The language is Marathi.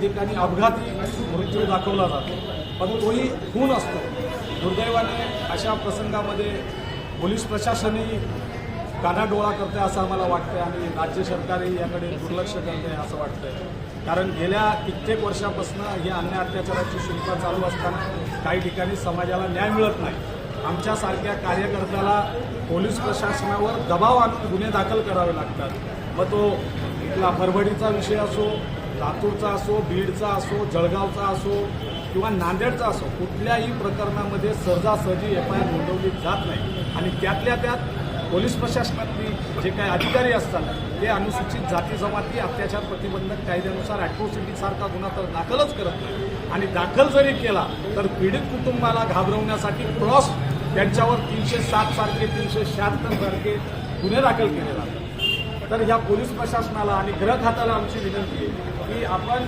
ठिकाणी अपघाती मृत्यू दाखवला जातो. पण तोही खून असतो. दुर्दैवाने अशा प्रसंगामध्ये पोलीस प्रशासनही कानाडोळा करते असं आम्हाला वाटतं आणि राज्य सरकारही याकडे दुर्लक्ष करते असं वाटतंय. कारण गेल्या कित्येक वर्षापासून ही अन्य अत्याचाराची शुल्क चालू असताना काही ठिकाणी समाजाला न्याय मिळत नाही. आमच्यासारख्या कार्यकर्त्याला पोलीस प्रशासनावर दबाव आणून गुन्हे दाखल करावे लागतात. मग तो इथला परभणीचा विषय असो लातूरचा असो बीडचा असो जळगावचा असो किंवा नांदेडचा असो कुठल्याही प्रकरणामध्ये सहजासहजी एफ आय आर नोंदवली जात नाही. आणि त्यातल्या त्यात पोलीस प्रशासनातली जे काही अधिकारी असतात ते अनुसूचित जाती जमाती अत्याचार प्रतिबंधक कायद्यानुसार अॅट्रोसिटीसारखा गुन्हा तर दाखलच करत नाही. आणि दाखल जरी केला तर पीडित कुटुंबाला घाबरवण्यासाठी क्रॉस त्यांच्यावर तीनशे सात सारखे तीनशे शहात्तर सारखे गुन्हे दाखल केले जातात. तर ह्या पोलीस प्रशासनाला आणि गृह खात्याला आमची विनंती आहे की आपण